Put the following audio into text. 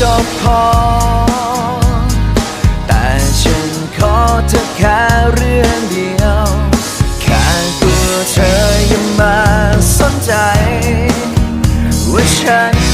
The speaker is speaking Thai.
จบพอ แต่ฉันขอเธอแค่เรื่องเดียว แค่ตัวเธอยังมาสนใจ ว่าฉัน